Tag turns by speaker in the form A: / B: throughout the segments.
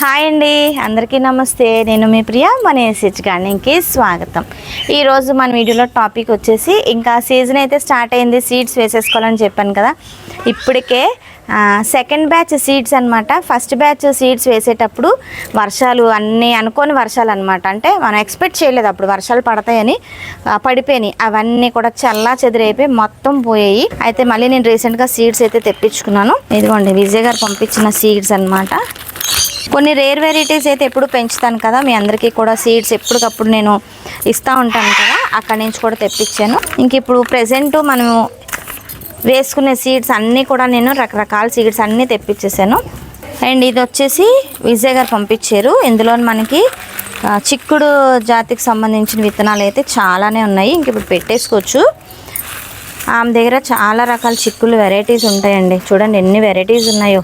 A: Hi అండి అందరికీ నమస్తే. నేను మీ ప్రియ మన ఎస్హెచ్ గార్డెనింగ్కి స్వాగతం. ఈరోజు మన వీడియోలో టాపిక్ వచ్చేసి ఇంకా సీజన్ అయితే స్టార్ట్ అయింది సీడ్స్ వేసేసుకోవాలని చెప్పాను కదా. ఇప్పటికే సెకండ్ బ్యాచ్ సీడ్స్ అన్నమాట. ఫస్ట్ బ్యాచ్ సీడ్స్ వేసేటప్పుడు వర్షాలు అన్నీ అనుకోని వర్షాలు అనమాట అంటే మనం ఎక్స్పెక్ట్ చేయలేదు అప్పుడు వర్షాలు పడతాయని పడిపోయినాయి. అవన్నీ కూడా చల్లా చెదిరైపోయి మొత్తం పోయాయి. అయితే మళ్ళీ నేను రీసెంట్గా సీడ్స్ అయితే తెప్పించుకున్నాను. ఇదిగోండి విజయ్ గారు పంపించిన సీడ్స్ అన్నమాట. కొన్ని రేర్ వెరైటీస్ అయితే ఎప్పుడు పెంచుతాను కదా మీ అందరికీ కూడా సీడ్స్ ఎప్పటికప్పుడు నేను ఇస్తూ ఉంటాను కదా అక్కడి నుంచి కూడా తెప్పించాను. ఇంక ఇప్పుడు ప్రజెంట్ మనము వేసుకునే సీడ్స్ అన్నీ కూడా నేను రకరకాల సీడ్స్ అన్నీ తెప్పించేసాను. అండ్ ఇది వచ్చేసి విజయ్ గారు పంపించారు. ఇందులో మనకి చిక్కుడు జాతికి సంబంధించిన విత్తనాలు అయితే చాలానే ఉన్నాయి. ఇంక ఇప్పుడు పెట్టేసుకోవచ్చు. ఆమె దగ్గర చాలా రకాల చిక్కులు వెరైటీస్ ఉంటాయండి. చూడండి ఎన్ని వెరైటీస్ ఉన్నాయో.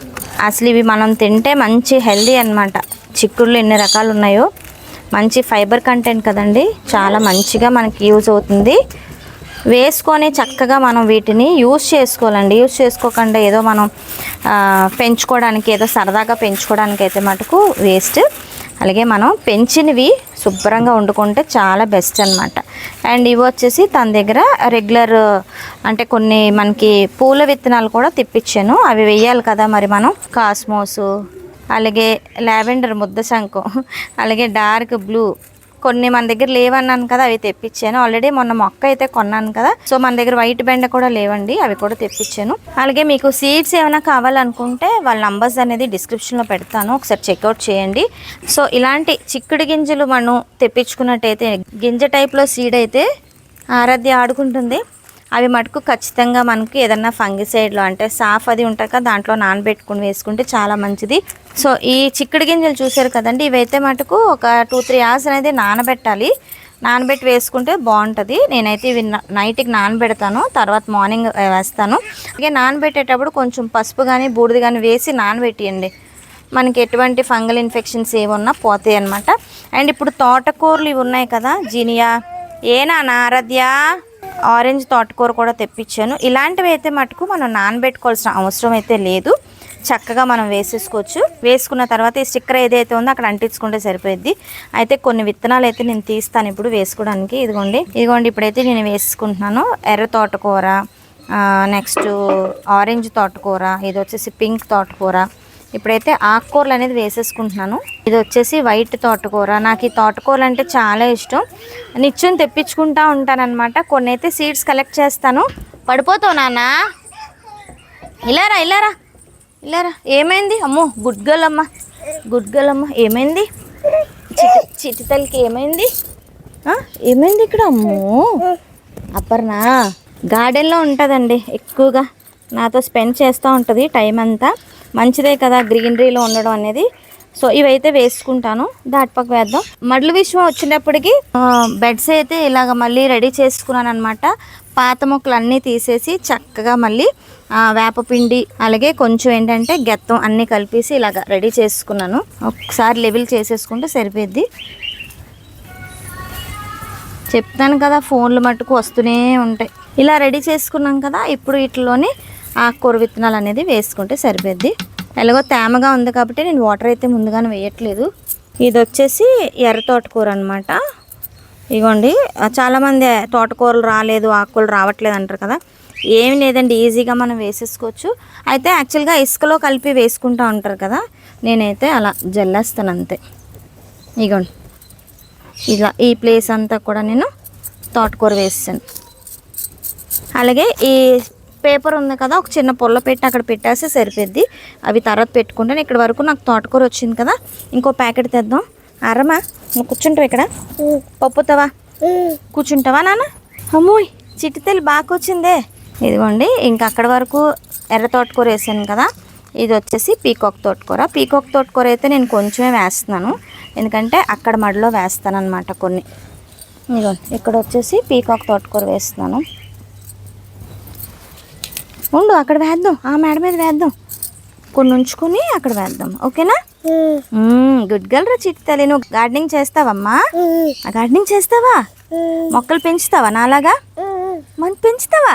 A: అసలు ఇవి మనం తింటే మంచి హెల్దీ అన్నమాట. చిక్కుళ్ళు ఎన్ని రకాలు ఉన్నాయో. మంచి ఫైబర్ కంటెంట్ కదండి. చాలా మంచిగా మనకి యూజ్ అవుతుంది. వేసుకొని చక్కగా మనం వీటిని యూజ్ చేసుకోవాలండి. యూజ్ చేసుకోకుండా ఏదో మనం పెంచుకోవడానికి ఏదో సరదాగా పెంచుకోవడానికి అయితే మటుకు వేస్ట్. అలాగే మనం పెంచినవి శుభ్రంగా వండుకుంటే చాలా బెస్ట్ అనమాట అండ్ ఇవి వచ్చేసి తన దగ్గర రెగ్యులర్ అంటే కొన్ని మనకి పూల విత్తనాలు కూడా తెప్పించాను. అవి వేయాలి కదా మరి మనం. కాస్మోసు అలాగే లావెండర్ ముద్ద శంఖం అలాగే డార్క్ బ్లూ కొన్ని మన దగ్గర లేవన్నాను కదా అవి తెప్పించాను. ఆల్రెడీ మొన్న మొక్క అయితే కొన్నాను కదా. సో మన దగ్గర వైట్ బెండ కూడా లేవండి అవి కూడా తెప్పించాను. అలాగే మీకు సీడ్స్ ఏమైనా కావాలనుకుంటే వాళ్ళ నంబర్స్ అనేది డిస్క్రిప్షన్లో పెడతాను. ఒకసారి చెక్అవుట్ చేయండి. సో ఇలాంటి చిక్కుడు గింజలు మనం తెప్పించుకున్నట్టయితే గింజ టైప్లో సీడ్ అయితే ఆరాధ్య ఆడుకుంటుంది. అవి మటుకు ఖచ్చితంగా మనకి ఏదన్నా ఫంగిసైడ్లో అంటే సాఫ్ అది ఉంటాక దాంట్లో నానబెట్టుకుని వేసుకుంటే చాలా మంచిది. సో ఈ చిక్కుడు గింజలు చూసారు కదండి ఇవైతే మటుకు ఒక టూ త్రీ అవర్స్ అనేది నానబెట్టాలి. నానబెట్టి వేసుకుంటే బాగుంటుంది. నేనైతే ఇవి నైట్కి నానబెడతాను తర్వాత మార్నింగ్ వేస్తాను. అలాగే నానబెట్టేటప్పుడు కొంచెం పసుపు కానీ బూడిద కానీ వేసి నానబెట్టియండి. మనకి ఎటువంటి ఫంగల్ ఇన్ఫెక్షన్స్ ఏమున్నా పోతాయి అనమాట అండ్ ఇప్పుడు తోటకూరలు ఇవి ఉన్నాయి కదా జీనియా. ఏనా నారద్యా ఆరెంజ్ తోటకూర కూడా తెప్పించాను. ఇలాంటివి అయితే మటుకు మనం నానబెట్టుకోవాల్సిన అవసరం అయితే లేదు. చక్కగా మనం వేసేసుకోవచ్చు. వేసుకున్న తర్వాత ఈ స్టిక్కర్ ఏదైతే ఉందో అక్కడ అంటించుకుంటే సరిపోద్ది అయితే కొన్ని విత్తనాలు అయితే నేను తీస్తాను ఇప్పుడు వేసుకోవడానికి. ఇదిగోండి. ఇదిగోండి ఇప్పుడైతే నేను వేసుకుంటున్నాను. ఎర్ర తోటకూర నెక్స్ట్ ఆరెంజ్ తోటకూర ఇది వచ్చేసి పింక్ తోటకూర. ఇప్పుడైతే ఆకుకూరలు అనేది వేసేసుకుంటున్నాను. ఇది వచ్చేసి వైట్ తోటకూర. నాకు ఈ తోటకూరలు అంటే చాలా ఇష్టం. నిత్యం తెప్పించుకుంటా ఉంటానన్నమాట. కొన్ని అయితే సీడ్స్ కలెక్ట్ చేస్తాను. పడిపోతావు నాన్న. ఇలారా ఇలారా ఇలారా. ఏమైంది? అమ్మో గుడ్ గర్ల్ అమ్మ. గుడ్ గర్ల్ అమ్మ. ఏమైంది? చిటి చిటితలకి ఏమైంది? ఏమైంది ఇక్కడ? అమ్మో. అపర్ణ గార్డెన్లో ఉంటుందండి ఎక్కువగా. నాతో స్పెండ్ చేస్తూ ఉంటుంది టైం అంతా మంచిదే కదా గ్రీనరీలో ఉండడం అనేది. సో ఇవైతే వేసుకుంటాను. దాటిపక్క వేద్దాం. మడ్లు విశ్వం వచ్చినప్పటికి బెడ్స్ అయితే ఇలాగ మళ్ళీ రెడీ చేసుకున్నాను అనమాట పాత మొక్కలు అన్నీ తీసేసి చక్కగా మళ్ళీ వేపపిండి అలాగే కొంచెం ఏంటంటే గెత్తం అన్నీ కలిపేసి ఇలాగ రెడీ చేసుకున్నాను. ఒకసారి లెవెల్ చేసేసుకుంటే సరిపోద్ది చెప్తాను కదా ఫోన్లు మట్టుకు వస్తూనే ఉంటాయి. ఇలా రెడీ చేసుకున్నాం కదా ఇప్పుడు వీటిలోని ఆకుకూర విత్తనాలు అనేది వేసుకుంటే సరిపోద్ది. ఎలాగో తేమగా ఉంది కాబట్టి నేను వాటర్ అయితే ముందుగానే వేయట్లేదు. ఇది వచ్చేసి ఎర్ర తోటకూర అనమాట ఇగోండి చాలామంది తోటకూరలు రాలేదు ఆకుకూరలు రావట్లేదు అంటారు కదా. ఏమి లేదండి ఈజీగా మనం వేసేసుకోవచ్చు. అయితే యాక్చువల్గా ఇసుకలో కలిపి వేసుకుంటూ ఉంటారు కదా. నేనైతే అలా జల్లేస్తాను అంతే. ఇగోండి ఇలా ఈ ప్లేస్ అంతా కూడా నేను తోటకూర వేసాను అలాగే ఈ పేపర్ ఉంది కదా ఒక చిన్న పొల్ల పెట్టి అక్కడ పెట్టేస్తే సరిపోద్ది. అవి తర్వాత పెట్టుకుంటాను ఇక్కడ వరకు నాకు తోటకూర వచ్చింది కదా ఇంకో ప్యాకెట్ తెద్దాం. అరమా నువ్వు కూర్చుంటావు ఇక్కడ. పప్పుతావా కూర్చుంటావా నాన్న? అమ్మోయ్. చిట్టితల్లి బాగా వచ్చిందే. ఇదిగోండి ఇంకా అక్కడ వరకు ఎర్ర తోటకూర వేసాను కదా ఇది వచ్చేసి పీకాక్ తోటకూర. పీకాక్ తోటకూర అయితే నేను కొంచెమే వేస్తున్నాను ఎందుకంటే అక్కడ మడిలో వేస్తాను అనమాట కొన్ని. ఇదిగో ఇక్కడ వచ్చేసి పీకాక్ తోటకూర వేస్తున్నాను. ఉండు అక్కడ వేద్దాం. ఆ మేడ మీద వేద్దాం. కొన్ని ఉంచుకుని అక్కడ వేద్దాం. ఓకేనా? గుడ్ గర్ల్ రా చిట్టాలి నువ్వు గార్డెనింగ్ చేస్తావమ్మా? ఆ గార్డెనింగ్ చేస్తావా? మొక్కలు పెంచుతావా నాలాగా? మన పెంచుతావా?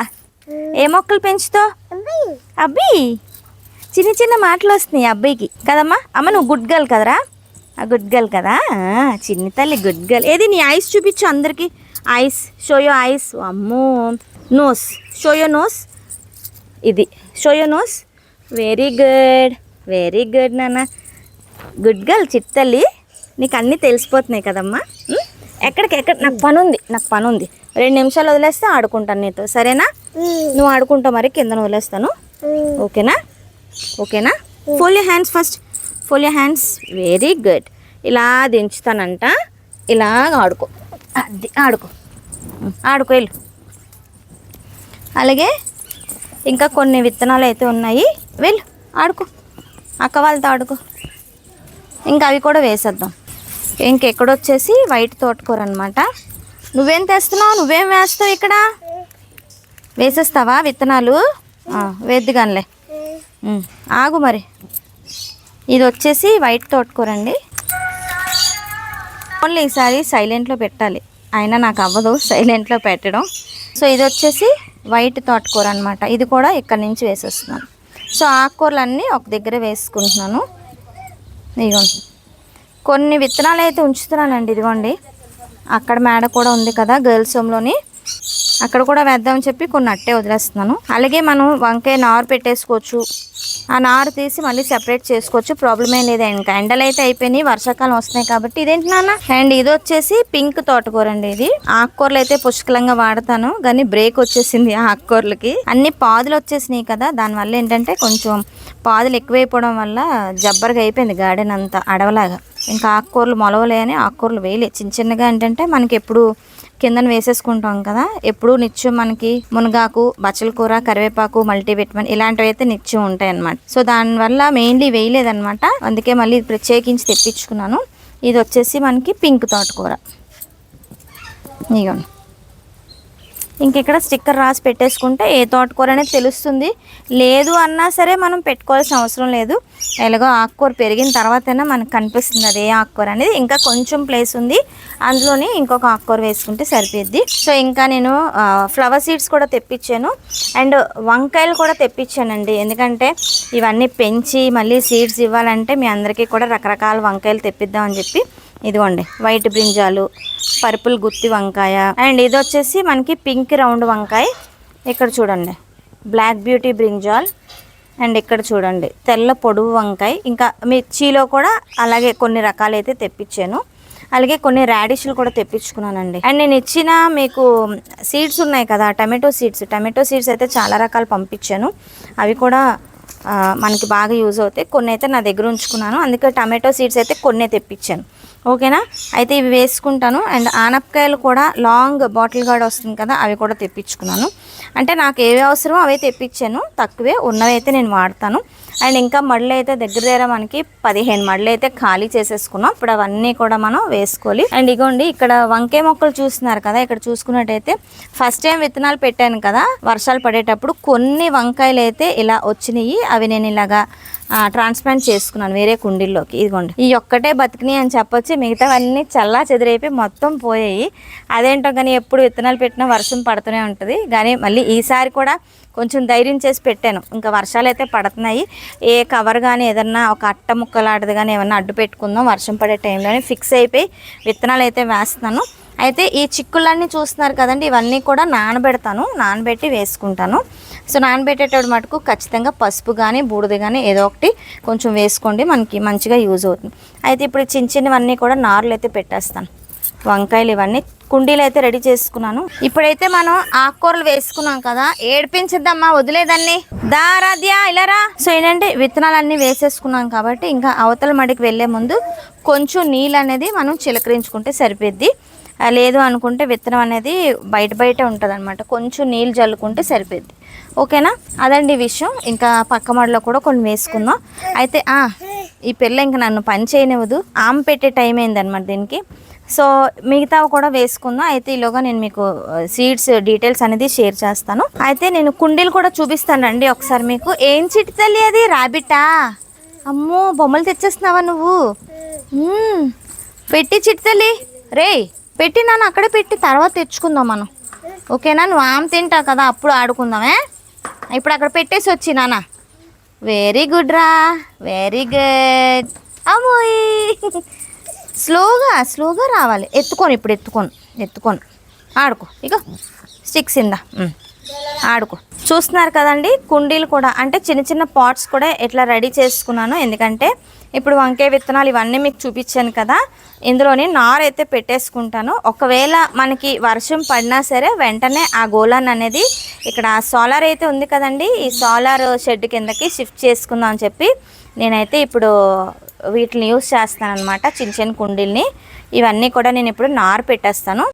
A: ఏ మొక్కలు పెంచుతావు? అబ్బి. చిన్న చిన్న మాటలు వస్తున్నాయి అబ్బాయికి. కదమ్మా? అమ్మ నువ్వు గుడ్ గర్ల్ కదరా? ఆ గుడ్ గర్ల్ కదా? చిన్న చిన్ని తల్లి గుడ్ గర్ల్ ఏది నీ ఐస్ చూపించు అందరికి. ఐస్ షోయో ఐస్ అమ్మో. నోస్ షోయో నోస్ ఇది. షోయో nose very good very good నాన్న. గుడ్ గర్ల్ చిట్టల్లి నీకు అన్నీ తెలిసిపోతున్నాయి కదమ్మా? ఎక్కడికి ఎక్కడ? నాకు పని ఉంది నాకు పని ఉంది రెండు నిమిషాలు వదిలేస్తే ఆడుకుంటాను నీతో. సరేనా? నువ్వు ఆడుకుంటావు మరి కింద వదిలేస్తాను. ఓకేనా? ఓకేనా? Fold you hands first fold you hands very good ఇలా దించుతానంట. ఇలా ఆడుకో. అది ఆడుకో. ఆడుకో వెళ్ళు. అలాగే ఇంకా కొన్ని విత్తనాలు అయితే ఉన్నాయి. వెళ్ళు ఆడుకో. అక్క వాళ్ళతో ఆడుకో. ఇంకా అవి కూడా వేసేద్దాం. ఇంకెక్కడొచ్చేసి వైట్ తోటకూర అనమాట నువ్వేం తెస్తున్నావు? నువ్వేం వేస్తావు ఇక్కడ? వేసేస్తావా విత్తనాలు? ఆ, ఆగు మరి. ఇది వచ్చేసి వైట్ తోటకూర అండి. ఓన్లీ ఈసారి సైలెంట్లో పెట్టాలి. అయినా నాకు అవ్వదు సైలెంట్లో పెట్టడం. సో ఇది వచ్చేసి వైట్ తోటకూర అనమాట ఇది కూడా ఇక్కడ నుంచి వేసేస్తున్నాను. సో ఆకుకూరలన్నీ ఒక దగ్గర వేసుకుంటున్నాను. ఇదిగోండి కొన్ని విత్తనాలు అయితే ఉంచుతున్నానండి ఇదిగోండి. అక్కడ మేడ కూడా ఉంది కదా గర్ల్స్ హోమ్లోని. అక్కడ కూడా వేద్దామని చెప్పి కొన్ని అట్టే వదిలేస్తున్నాను. అలాగే మనం వంకాయ నారు పెట్టేసుకోవచ్చు. ఆ నారు తీసి మళ్ళీ సెపరేట్ చేసుకోవచ్చు. ప్రాబ్లం ఏం లేదు. ఇంకా ఎండలు అయితే అయిపోయినాయి. వర్షాకాలం వస్తున్నాయి కాబట్టి. ఇదేంటి నాన్న? అండ్ ఇది వచ్చేసి పింక్ తోటకూర అండి ఇది. ఆకుకూరలు అయితే పుష్కలంగా వాడతాను. కానీ బ్రేక్ వచ్చేసింది ఆ ఆకుకూరలకి. అన్ని పాదులు వచ్చేసినాయి కదా. దానివల్ల ఏంటంటే కొంచెం పాదులు ఎక్కువైపోవడం వల్ల జబ్బర్గా అయిపోయింది గార్డెన్ అంతా అడవలాగా. ఇంకా ఆకుకూరలు మొలవలే అని ఆకుకూరలు వేయలే. చిన్న చిన్నగా ఏంటంటే మనకి ఎప్పుడు కిందన వేసేసుకుంటాం కదా. ఎప్పుడు నిత్యం మనకి మునగాకు బచ్చల కూర కరివేపాకు మల్టీవిటమిన్ ఇలాంటివి అయితే నిత్యం ఉంటాయి అనమాట సో దానివల్ల మెయిన్లీ వేయలేదనమాట అందుకే మళ్ళీ ప్రత్యేకించి తెప్పించుకున్నాను. ఇది వచ్చేసి మనకి పింక్ తోటకూర. ఇగోండి. ఇంకెక్కడ స్టిక్కర్ రాసి పెట్టేసుకుంటే ఏ తోటకూర అనేది తెలుస్తుంది. లేదు అన్నా సరే మనం పెట్టుకోవాల్సిన అవసరం లేదు. ఎలాగో ఆకుకూర పెరిగిన తర్వాతైనా మనకు కనిపిస్తుంది అది ఏ ఆకుకూర అనేది. ఇంకా కొంచెం ప్లేస్ ఉంది. అందులోనే ఇంకొక ఆకుకూర వేసుకుంటే సరిపోద్ది సో ఇంకా నేను ఫ్లవర్ సీడ్స్ కూడా తెప్పించాను. అండ్ వంకాయలు కూడా తెప్పించానండి. ఎందుకంటే ఇవన్నీ పెంచి మళ్ళీ సీడ్స్ ఇవ్వాలంటే మీ అందరికీ కూడా రకరకాల వంకాయలు తెప్పిద్దామని చెప్పి. ఇదిగోండి వైట్ బ్రింజాలు పర్పుల్ గుత్తి వంకాయ అండ్ ఇది వచ్చేసి మనకి పింక్ రౌండ్ వంకాయ. ఇక్కడ చూడండి బ్లాక్ బ్యూటీ బ్రింజాల్ అండ్ ఇక్కడ చూడండి తెల్ల పొడువు వంకాయ. ఇంకా మిర్చిలో కూడా అలాగే కొన్ని రకాలైతే తెప్పించాను. అలాగే కొన్ని రాడిష్లు కూడా తెప్పించుకున్నానండి. అండ్ నేను ఇచ్చిన మీకు సీడ్స్ ఉన్నాయి కదా టమాటో సీడ్స్. టమాటో సీడ్స్ అయితే చాలా రకాలు పంపించాను. అవి కూడా మనకి బాగా యూజ్ అవుతాయి. కొన్ని అయితే నా దగ్గర ఉంచుకున్నాను. అందుకే టమాటో సీడ్స్ అయితే కొన్ని తెప్పించాను. ఓకేనా? అయితే ఇవి వేసుకుంటాను. అండ్ ఆనపకాయలు కూడా లాంగ్ బాటిల్ గార్డ్ వస్తుంది కదా అవి కూడా తెప్పించుకున్నాను. అంటే నాకు ఏవి అవసరమో అవే తెప్పించాను. తక్కువే ఉన్నవి అయితే నేను వాడతాను. అండ్ ఇంకా మడులు అయితే దగ్గర దగ్గర మనకి పదిహేను మడులు అయితే ఖాళీ చేసేసుకున్నాం. ఇప్పుడు అవన్నీ కూడా మనం వేసుకోవాలి. అండ్ ఇగోండి ఇక్కడ వంకాయ మొక్కలు చూస్తున్నారు కదా ఇక్కడ చూసుకున్నట్టయితే ఫస్ట్ టైం విత్తనాలు పెట్టాను కదా వర్షాలు పడేటప్పుడు కొన్ని వంకాయలు అయితే ఇలా వచ్చినాయి. అవి నేను ఇలాగా ట్రాన్స్ప్లాంట్ చేసుకున్నాను వేరే కుండీల్లోకి. ఇదిగోండి. ఈ ఒక్కటే బతికినాయి అని చెప్పొచ్చు. మిగతావన్నీ చల్లా చెదిరైపోయి మొత్తం పోయాయి. అదేంటో కానీ ఎప్పుడు విత్తనాలు పెట్టినా వర్షం పడుతూనే ఉంటుంది. కానీ మళ్ళీ ఈసారి కూడా కొంచెం ధైర్యం చేసి పెట్టాను. ఇంకా వర్షాలు అయితే పడుతున్నాయి. ఏ కవర్ కానీ ఏదన్నా ఒక అట్ట ముక్కలాంటిది కానీ ఏమన్నా అడ్డు పెట్టుకుందాం. వర్షం పడే టైంలోనే ఫిక్స్ అయిపోయి విత్తనాలు అయితే వేస్తున్నాను. అయితే ఈ చిక్కులన్నీ చూస్తున్నారు కదండి ఇవన్నీ కూడా నానబెడతాను నానబెట్టి వేసుకుంటాను. సో నానబెట్టేటప్పుడు మటుకు ఖచ్చితంగా పసుపు కానీ బూడిద కానీ ఏదో ఒకటి కొంచెం వేసుకోండి మనకి మంచిగా యూజ్ అవుతుంది. అయితే ఇప్పుడు చిన్న చిన్నవన్నీ కూడా నారులు అయితే పెట్టేస్తాను. వంకాయలు ఇవన్నీ కుండీలు అయితే రెడీ చేసుకున్నాను. ఇప్పుడైతే మనం ఆకుకూరలు వేసుకున్నాం కదా ఏడిపించద్దమ్మా వదిలేదాన్ని? దా ఇలారా సో ఏంటంటే విత్తనాలన్నీ వేసేసుకున్నాం కాబట్టి ఇంకా అవతల మడికి వెళ్ళే ముందు కొంచెం నీళ్ళు అనేది మనం చిలకరించుకుంటే సరిపోద్ది లేదు అనుకుంటే విత్తనం అనేది బయట బయట ఉంటుంది అనమాట కొంచెం నీళ్ళు చల్లుకుంటే సరిపోద్ది ఓకేనా? అదండి విషయం. ఇంకా పక్క మడిలో కూడా కొన్ని వేసుకుందాం. అయితే ఈ పిల్ల ఇంకా నన్ను పని చేయనివ్వదు. ఆమె పెట్టే టైం అయిందనమాట దీనికి. సో మిగతావి కూడా వేసుకుందాం. అయితే ఈలోగా నేను మీకు సీడ్స్ డీటెయిల్స్ అనేది షేర్ చేస్తాను. అయితే నేను కుండీలు కూడా చూపిస్తానండి ఒకసారి మీకు. ఏం చిట్టి తల్లి అది? రాబిటా? అమ్మో బొమ్మలు తెచ్చేస్తున్నావా నువ్వు? పెట్టి చిట్టి తల్లి. రే పెట్టి నాన్న అక్కడే పెట్టి తర్వాత తెచ్చుకుందాం మనం. ఓకేనా? నువ్వు ఆమె తింటావు కదా అప్పుడు ఆడుకుందామే ఇప్పుడు అక్కడ పెట్టేసి వచ్చి నాన్న. వెరీ గుడ్ రా. వెరీ గుడ్ అమ్మోయ్. స్లోగా స్లోగా రావాలి. ఎత్తుకొని ఇప్పుడు ఎత్తుకొని ఎత్తుకొని. ఆడుకో. ఇక స్టిక్స్ ఇందా. ఆడుకో. చూస్తున్నారు కదండి కుండీలు కూడా అంటే చిన్న చిన్న పాట్స్ కూడా ఎట్లా రెడీ చేసుకున్నాను. ఎందుకంటే ఇప్పుడు వంకాయ విత్తనాలు ఇవన్నీ మీకు చూపించాను కదా ఇందులోని నారు అయితే పెట్టేసుకుంటాను. ఒకవేళ మనకి వర్షం పడినా సరే వెంటనే ఆ గోలాన్ అనేది ఇక్కడ సోలార్ అయితే ఉంది కదండి ఈ సోలార్ షెడ్ కిందకి షిఫ్ట్ చేసుకుందాం అని చెప్పి నేనైతే ఇప్పుడు వీటిని యూస్ చేస్తాను అనమాట చిన్న చిన్న కుండీల్ని. ఇవన్నీ కూడా నేను ఇప్పుడు నారు పెట్టేస్తాను.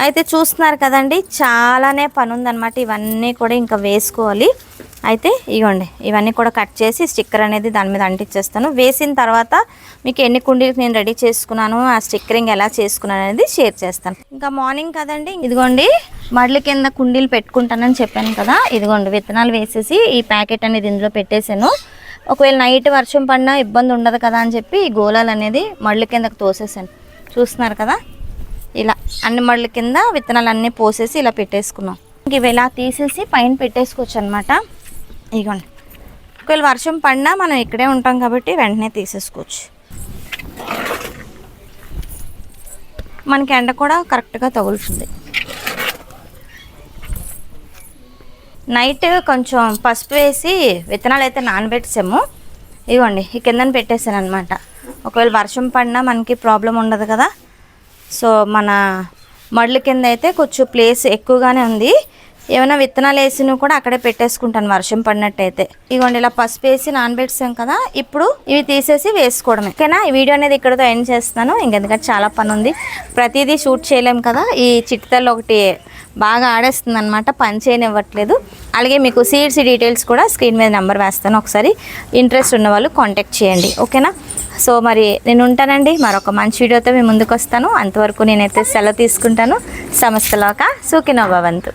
A: అయితే చూస్తున్నారు కదండి చాలానే పని ఉందన్నమాట ఇవన్నీ కూడా ఇంకా వేసుకోవాలి. అయితే ఇగోండి ఇవన్నీ కూడా కట్ చేసి స్టిక్కర్ అనేది దాని మీద అంటించేస్తాను వేసిన తర్వాత మీకు ఎన్ని కుండీలు నేను రెడీ చేసుకున్నాను ఆ స్టిక్కరింగ్ ఎలా చేసుకున్నాను అనేది షేర్ చేస్తాను. ఇంకా మార్నింగ్ కదండి ఇదిగోండి మడ్ల కింద కుండీలు పెట్టుకుంటానని చెప్పాను కదా. ఇదిగోండి విత్తనాలు వేసేసి ఈ ప్యాకెట్ అనేది ఇందులో పెట్టేశాను. ఒకవేళ నైట్ వర్షం పడినా ఇబ్బంది ఉండదు కదా అని చెప్పి ఈ గోళాలు అనేది మళ్ళీ కిందకు తోసేసాను చూస్తున్నారు కదా? ఇలా అన్ని మళ్ళ కింద విత్తనాలు అన్నీ పోసేసి ఇలా పెట్టేసుకున్నాం. ఇంక ఇవి ఇలా తీసేసి పైన పెట్టేసుకోవచ్చు అనమాట ఇగోండి. ఒకవేళ వర్షం పడినా మనం ఇక్కడే ఉంటాం కాబట్టి వెంటనే తీసేసుకోవచ్చు. మనకి ఎండ కూడా కరెక్ట్గా తగులుతుంది. నైట్ కొంచెం పసుపు వేసి విత్తనాలు అయితే నానబెట్టేసాము. ఇవ్వండి ఈ కిందన పెట్టేశాను అనమాట ఒకవేళ వర్షం పడినా మనకి ప్రాబ్లం ఉండదు కదా. సో మన మడ్ల కింద అయితే కొంచెం ప్లేస్ ఎక్కువగానే ఉంది. ఏమైనా విత్తనాలు వేసినవి కూడా అక్కడే పెట్టేసుకుంటాను వర్షం పడినట్టయితే. ఇదిగోండి ఇలా పసుపు వేసి నానబెట్టాం కదా ఇప్పుడు ఇవి తీసేసి వేసుకోవడమే. ఓకేనా? ఈ వీడియో అనేది ఇక్కడతో ఎండ్ చేస్తాను ఇంకెందుకంటే చాలా పని ఉంది ప్రతిదీ షూట్ చేయలేం కదా. ఈ చిట్తల్లో ఒకటి బాగా ఆడేస్తుంది అనమాట పని చేయనివ్వట్లేదు. అలాగే మీకు సీడ్స్ డీటెయిల్స్ కూడా స్క్రీన్ మీద నెంబర్ వేస్తాను. ఒకసారి ఇంట్రెస్ట్ ఉన్న వాళ్ళు కాంటాక్ట్ చేయండి. ఓకేనా? సో మరి నేను ఉంటానండి. మరొక మంచి వీడియోతో మీ ముందుకు వస్తాను అంతవరకు నేనైతే సెలవు తీసుకుంటాను. సమస్తలోక సూకినోభవంతు